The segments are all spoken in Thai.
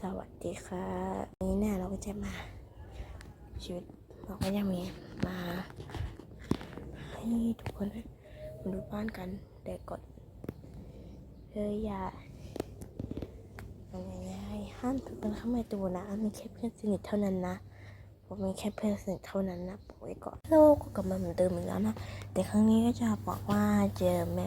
สวัสดีค่ะวันนี้เนี่ยเราก็จะมาชีวิตเราก็จะมีมาให้ทุกคนมาดูบ้านกันแต่กดเฮ้ยอย่ายังไงห้ามทุกคนเข้ามาดูนะมีแค่เพื่อนสนิทเท่านั้นนะผมมีแค่เพื่อนสนิทเท่านั้นนะบอกไว้ก่อนโลกก็กลับมาเหมือนเดิมอีกแล้วนะแต่ครั้งนี้ก็จะบอกว่าเจอแม่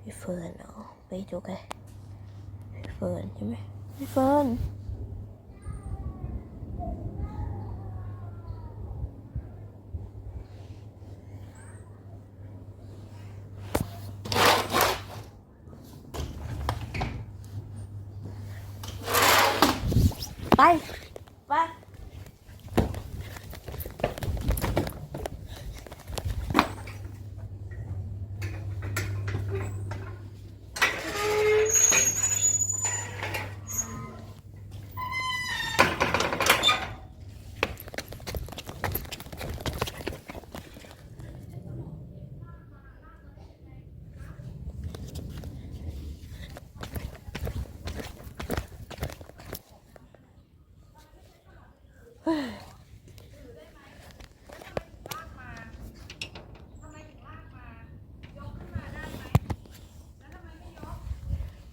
พี่เฟิร์นเนาะไปดูกันพี่เฟิร์นใช่ไหม พี่เฟิร์นไปไป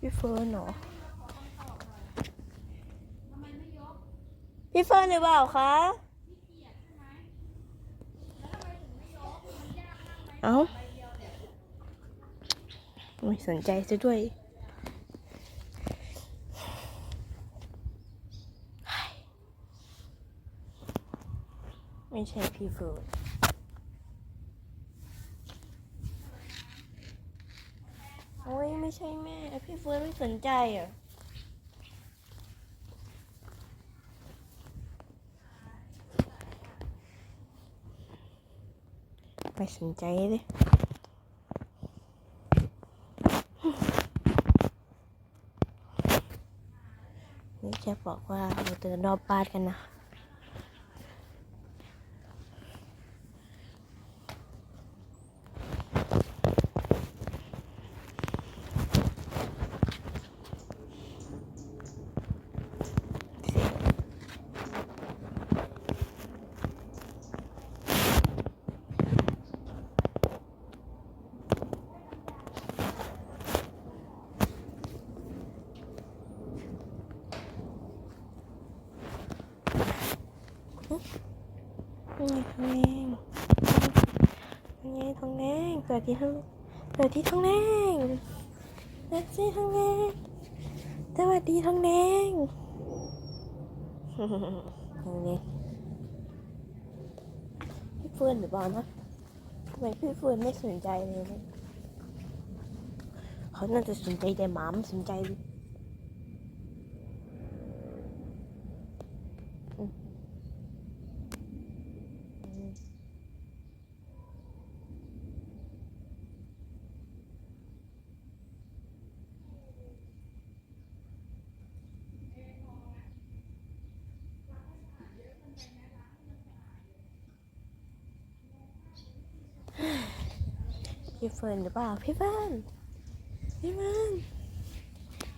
พี่เฟิร์นเหรอ พี่เฟิร์นหรือเปล่าคะ เอ้าไม่สนใจซะด้วย ไม่ใช่พี่เฟิร์น โอ้ยไม่ใช่แม่พี่เฟิร์นไม่สนใจเหรอะไม่สนใจเลยนี่จะบอกว่าเราเดินรอบบ้านกันนะ นี่ทองแดงนี่ทองแดงเปิดที่ทองเปิดที่ทองแดงเปิดที่ทองแดงสวัสดีทองแดงทองแดงพี่เฟื่อนหรือเปล่านะทำไมพี่เฟื่อนไม่สนใจเลยเขาน่าจะสนใจแต่หมาไม่สนใจเลย พี่เฟิร์นหรือเปล่าพี่เฟิร์นพี่เฟิร์น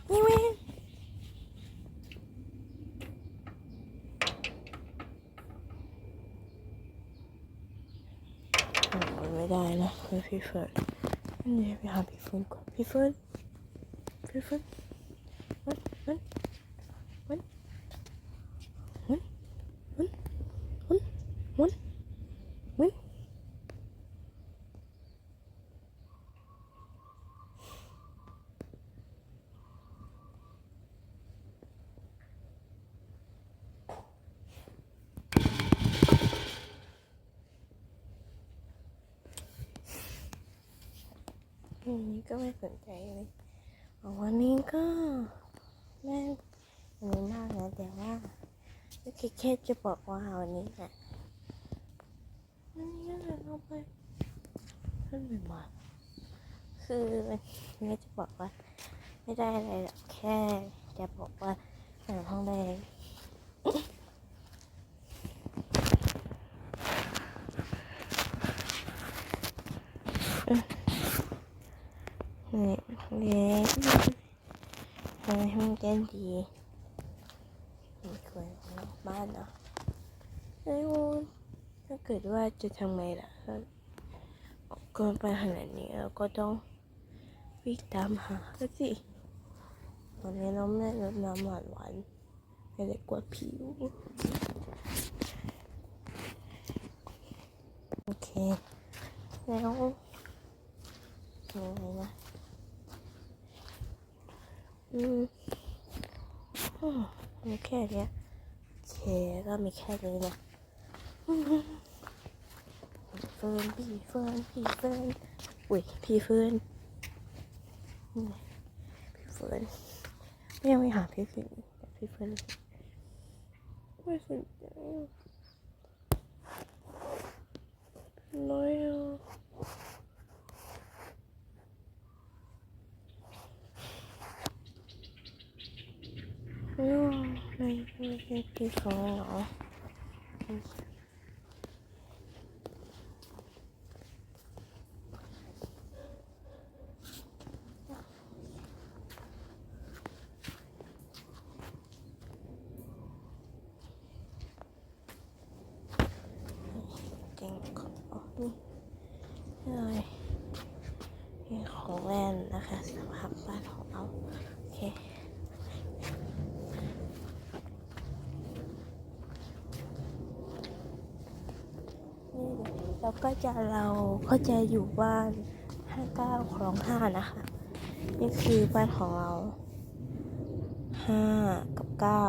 พี่เฟิร์นไม่ได้นะเพื่อพี่เฟิร์นนี่ไปหาพี่เฟิร์นก่อนพี่เฟิร์นพี่เฟิร์นมันมันมันมันมันมันมัน วันนี้ก็ไม่สนใจเลยวันนี้ก็แม่เหนื่มากนะแต่ว่าก็แค่แค่จะบอกว่าวันนี้น่ะวันนี้ก็เลยเอาไปขึ้นไปมาคือวันนี้จะบอกว่า ไม่ได้อะไรหรอกแค่จะบอกว่าหนังทองแดง นี่ทองแดงทำไมให้มันแก้ดีไม่คยออกนอกบ้านนะแล้วนถ้าเกิดว่าจะทำไงล่ะถ้าออกเกินไปขนาดนี้เราก็ต้องวิ่งตามหาสิตอนนี้เราไม่รดน้ำหวานหวานๆไม่ได้กวาดผิว โอเค แล้วยังไงนะ อืมมีแค่เนี้ยเคก็มีแค่นี้นะเฟิร์นพี่เฟิร์นพี่เฟิร์นอุ้ยพี่เฟิร์นพี่เฟิร์นไม่ยังไม่หาพี่เฟิร์นแต่พี่เฟิร์นไม่สนใจน้อยอะอืมไม่ ไม่ไม่พี่เฟิร์นเหรอ เก่งของนี่เลยนี่ของเล่นนะคะสำหรับบ้านของเราโอเคนี่ เราก็จะเราก็จะอยู่บ้านห้าเก้าคลองห้านะคะ นี่คือบ้านของเราห้ากับเก้า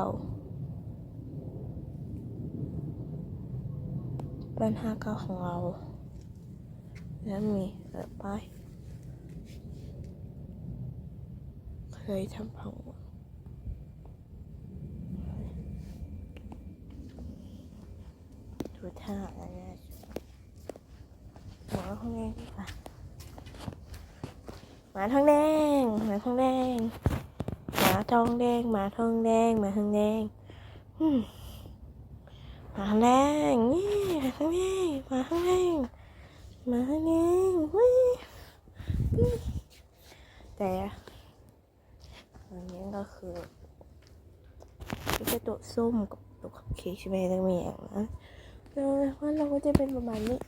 บ้านห้าเก้าของเรา แล้วมีเออป้ายเคยทำพังดูท่าอะไรน มาทองแดงดีกว่าหมาทองแดงหมาทองแดงหมาทองแดงหมาทองแดงหมาทองแดงอืมาข้างแรงนี่มาข้างแรงมาข้างแรงมาข้างแรงวิแต่อันนี้ก็คือไม่ใช่ตัวส้มกับตัวคัพเค้กใช่ไหมต้องมีอย่างนั้นแล้วว่าเราก็จะเป็นประมาณนี้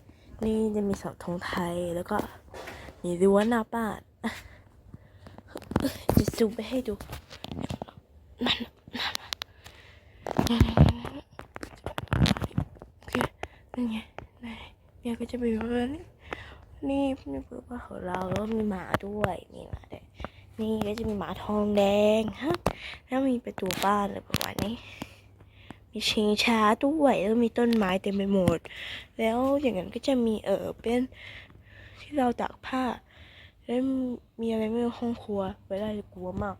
นี่จะมีเสาธงไทยแล้วก็มีรั้วหน้าบ้านจะซูมไปให้ดูมันโอเคนั่นไงไหนเนี่ยก็จะเป็นแบบนี้นี่นี่คือว่าของเราแล้วมีหมาด้วยนี่หมาด้วยนี่ก็จะมีหมาทองแดงฮะแล้วมีประตูบ้านอะไรประมาณนี้ มีชิงช้าด้วยแล้วมีต้นไม้เต็มไปหมด แล้วอย่างนั้นก็จะมีเออเป็นที่เราตากผ้า แล้วมีอะไรไม่รู้ห้องครัวไว้ได้กลัวมาก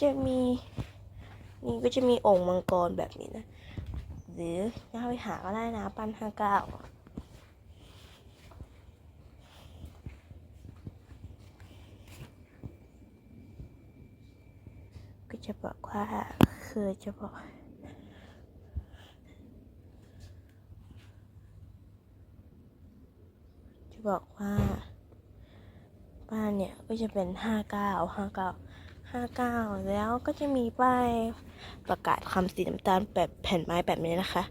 จะมีนี่ก็จะมีองค์มังกรแบบนี้นะ หรือจะไปหาก็ได้นะปั้นห้าเก้าก็ จะบอกว่าคือจะบอกจะบอกว่าบ้านเนี่ยก็จะเป็นห้าเก้าห้าเก้าห้าเก้าแล้วก็จะมีป้ายประกาศคำสีน้ำตาลแบบแผ่นไม้แบบนี้นะคะ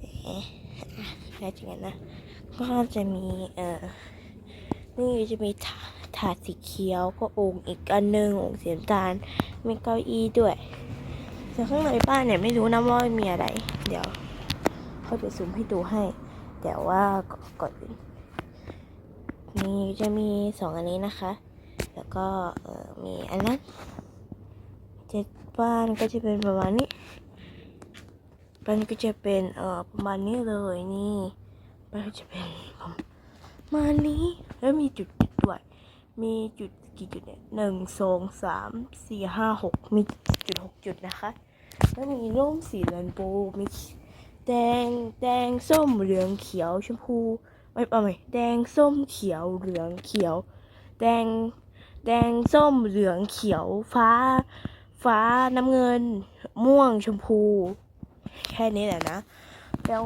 เอ๊ะแน่จริงนะ ก็จะมีเอ่อนี่จะมีถาถาดสีเขียวก็องค์อีกอันหนึ่งองค์สีน้ำตาล มีเก้าอี้ด้วยแต่ข้างในบ้านเนี่ยไม่รู้นะว่ามีอะไร เดี๋ยวค่อยไปซูมให้ดูให้ แต่ว่าก่อนอื่นนี่จะมีสองอันนี้นะคะ แล้วก็มีอันนั้นเจ็ดบ้านก็จะเป็นประมาณนี้บ้านก็จะเป็นเอ่อประมาณนี้เลยนี่บ้านก็จะเป็นประมาณนี้แล้วมีจุดจุดด้วยมีจุด กี่จุดเนี่ยหนึ่งสองสามสี่ห้าหกมีจุดหกจุดนะคะ แล้วมีร่มสีเรนโบว์มีแดงแดงส้มเหลืองเขียวชมพูไม่เอาไม่แดงส้มเขียวเหลืองเขียว แดงแดงส้มเหลืองเขียวฟ้า ฟ้าน้ำเงิน ม่วงชมพู แค่นี้แหละนะ แล้ว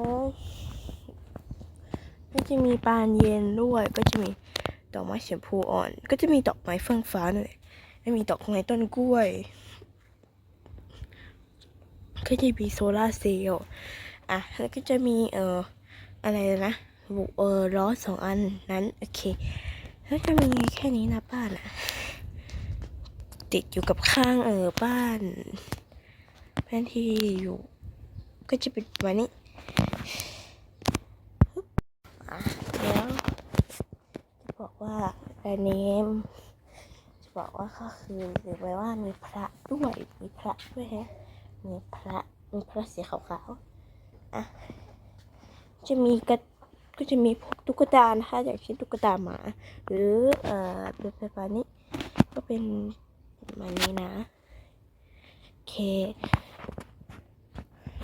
ก็จะมีปานเย็นด้วยก็จะมี ดอกไม้ชมพูอ่อน ก็จะมีดอกไม้เฟื่องฟ้าด้วยไม่มีดอกไม้ต้นกล้วย ก็จะมีโซลาร์เซลล์อะแล้วก็จะมีเอ่ออะไรนะบุเออล้อสองอันนั้นโอเค แล้วจะมีแค่นี้นะบ้านอะติดอยู่กับข้างเออบ้านแผนที่อยู่ ก็จะเป็นวันนี้ฮึบอะแล้วจะบอก ว่าอันนี้จะบอกว่าก็คือหรือไว้ว่ามีพระด้วยมีพระด้วยฮะมีพระมีพระสีขาวๆอะจะมีกระก็จะมีพวกตุ๊กตานะคะอย่างเช่นตุ๊กตาหมา หรือเอ่อเป็นประมาณนี้ก็เป็นประมาณนี้นะโอเค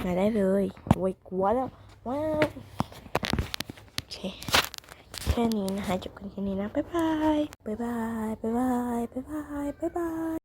มาได้เลยโวยกลัวแล้วว้าวโอเค ค่นี้นะคะจบกันแค่นี้นะบ๊ายบายบ๊ายบายบ๊ายบายบ๊ายบายบ๊ายบาย